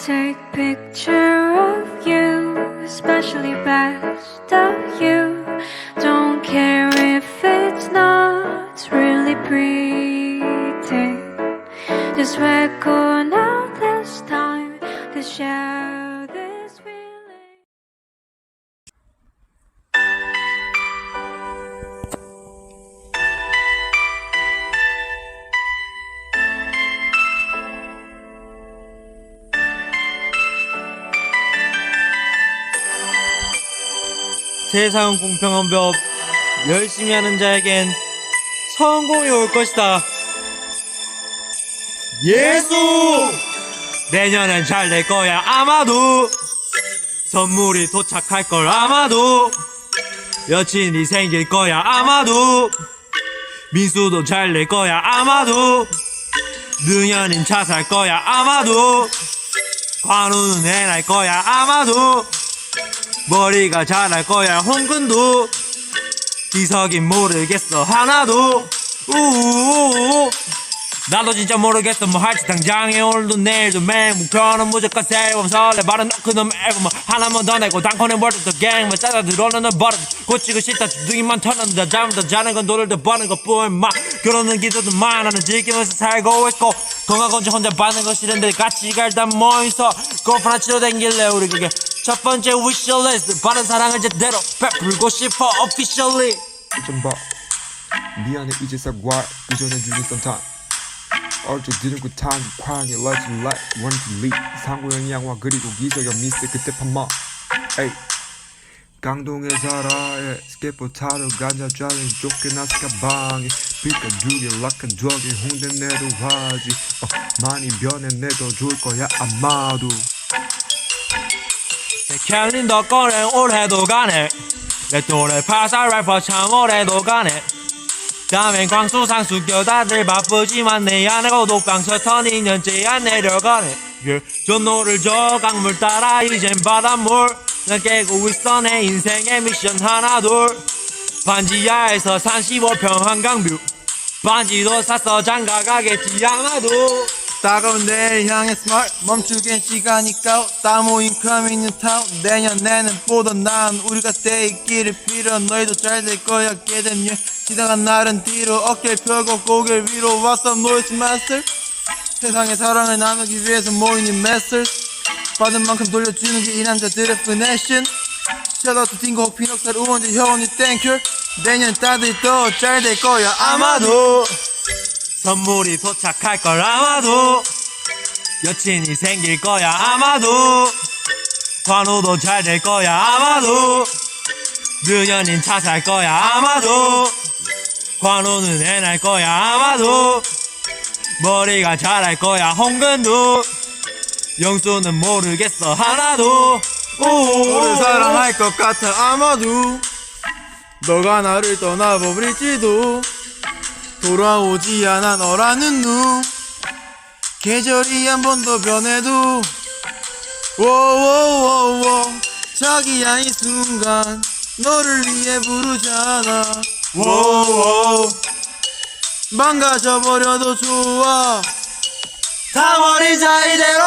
take picture of you, especially best of you. Don't 세상은 공평한 법 열심히 하는 자에겐 성공이 올 것이다. 예수! 내년엔 잘 될 거야 아마도. 선물이 도착할 걸 아마도. 여친이 생길 거야 아마도. 민수도 잘 될 거야 아마도. 능연인 차 살 거야 아마도. 관우는 애날 거야 아마도 머리가 자랄 거야. 홍근도 기석이 모르겠어. 하나도. 우우우우. 나도 진짜 모르겠어. 뭐 할지 당장에 오늘도 내일도 매일 목표는 무조건 세움 설레. 바른 그놈 앨범 하나만 더 내고. 당콘에 월드 갱뭐 짜다 들어오는 버릇 고치고 싶다. 주둥이만 털는다 잠을 더 자는 건 돈을 더 버는 것뿐. 막 결혼은 기도도 많아는 즐기면서 살고 있고. 건강 건지 혼자 받는 거 싫은데 같이 갈다 모여서 골프 하나 치러 댕길래 우리 그게 첫 번째 위시리스트 바른 사랑을 제대로 베풀고 싶어 officially. 좀 봐. 미안해 이제 사과 이전에 주니 썸타임 어제 그 쾅이 let's let run to lead. 상고형 양화 그리고 기석형 미스 그때 판마. 에이. 강동에 살아 예. 스케이트 타러 간자 좌는 쫓겨나서 가방에. 빛과 두개 락한 저기 홍대 내도 하지. 어, 많이 변해 내도 좋을 거야 아마도 캘린더 꺼내 올해도 가네. 내 또래 파사 래퍼 참 오래도 가네. 다음엔 광수상수 껴다들 바쁘지만 내 안에 고독방 셔터 2년째 안 내려가네. 예. 전노를 저 강물 따라 이젠 바닷물. 난 깨고 있어 내 인생의 미션 하나 둘. 반지하에서 35평 한강뷰. 반지도 샀어 장가 가겠지 아마도 따가운 내일 향해 스마트 멈추긴 시간이까 다 모인 커밍 타운 내년 내는 보다 나은 우리가 때 있기를 빌어 너희도 잘 될 거야 깨닫냐 지나간 날은 뒤로 어깨 펴고 고개를 위로 왔어 노이즈 마스터 세상의 사랑을 나누기 위해서 모인 이 메스터스 받은 만큼 돌려주는 게 이 남자들의 피네션. 샤라우트 딩고 피넉살 우원재 효원이 땡큐. 내년 따들 더잘될 거야 아마도 선물이 도착할 걸 아마도 여친이 생길 거야 아마도 관우도 잘 될 거야 아마도 능연인 차살 거야 아마도 관우는 애 날 거야 아마도 머리가 자랄 거야 홍근도 영수는 모르겠어 하나도 너를 오 사랑할 것 같아 아마도 너가 나를 떠나버릴지도 돌아오지 않아 너라는 눈. 계절이 한 번 더 변해도 워워워워. 자기야 이 순간 너를 위해 부르잖아. 워워. 망가져버려도 좋아 다 버리자 이대로.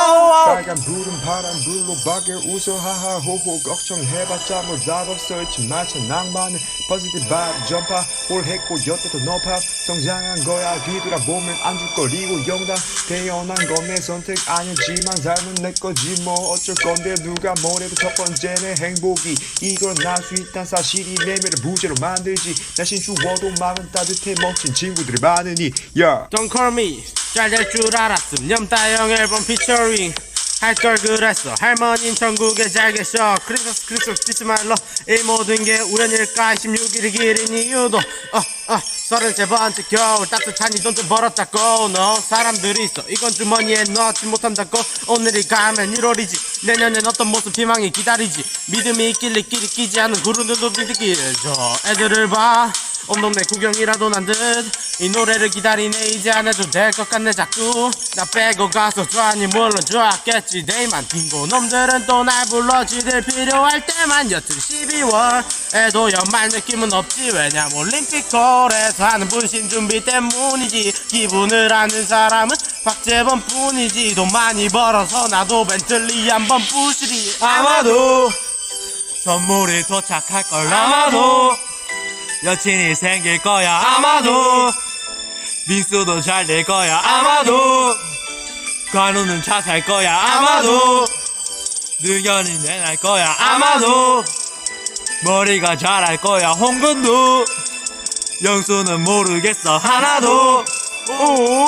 빨간 불은 파란 불로 밖에 웃어 하하 호호 걱정해봤자 뭐 답 없어 잊지 마차 낭만은 positive vibe 전파. 올했고 여태도 높아. 성장한 거야. 뒤돌아보면 안줄거리고 영당 태어난 건 내 선택 아니지만 삶은 내 거지 뭐. 어쩔 건데 누가 뭐래도 첫 번째는 행복이. 이걸 날수 있단 사실이 내 매를 부재로 만들지. 날씬 추워도 마음은 따뜻해. 멋진 친구들이 많으니 yeah. Don't call me 잘 될 줄 알았음. 염따영 앨범 피처링 할 걸 그랬어. 할머닌 천국에 잘 계셔. 크리스마스 크리스마스 디스말러 이 모든 게 우연일까? 16일이 길인 이유도 어어 서른세 번째 겨울 따뜻하니 돈좀 벌었다고. 너 사람들이 있어. 이건 주머니에 넣지 못한다고. 오늘이 가면 1월이지. 내년엔 어떤 모습 희망이 기다리지. 믿음이 있길래 끼리 끼지 않은 구름들도 믿기를 저 애들을 봐 온 동네 구경이라도 난 듯 이 노래를 기다리네. 이제 안 해도 될 것 같네 자꾸. 나 빼고 가서 좋아하니 물론 좋았겠지. 데이만 딩고 놈들은 또 날 불러 지들 필요할 때만 여튼 12월에도 연말 느낌은 없지. 왜냐면 올림픽 홀에서 하는 분신 준비 때문이지. 기분을 아는 사람은 박재범 뿐이지. 돈 많이 벌어서 나도 벤틀리 한번 부시리. 아마도 선물이 도착할 걸 아마도 여친이 생길 거야. 아마도. 민수도. 잘 될 거야. 아마도. 관우는 차 살 거야. 아마도. 능연이 내날 거야. 아마도. 머리가 잘할 거야. 홍근도. 영수는 모르겠어. 하나도.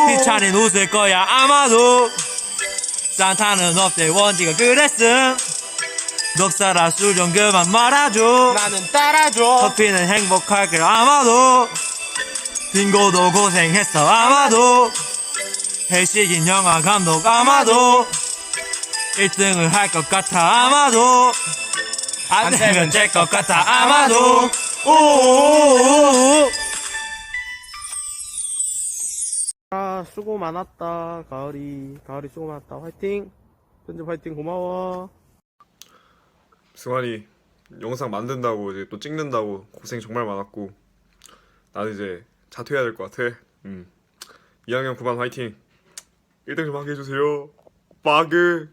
희찬이 웃을 거야 아마도. 산타는 없대. 원지가 그랬음 넉살아 술좀 그만 말아줘. 나는 따라줘. 커피는 행복할 걸 아마도. 빙고도 고생했어 아마도. 해식인 영화 감독 아마도. 1등을 할 것 같아 아마도. 안 되면 될 것 같아 아마도. 오오오오오. 아 수고 많았다 가을이. 가을이 수고 많았다. 화이팅. 편집 화이팅 고마워 승환이 영상 만든다고 이제 또 찍는다고 고생 정말 많았고 나는 이제 자퇴해야 될 것 같아. 음. 2학년 9반 화이팅. 1등 좀 하게 해주세요. 빠그.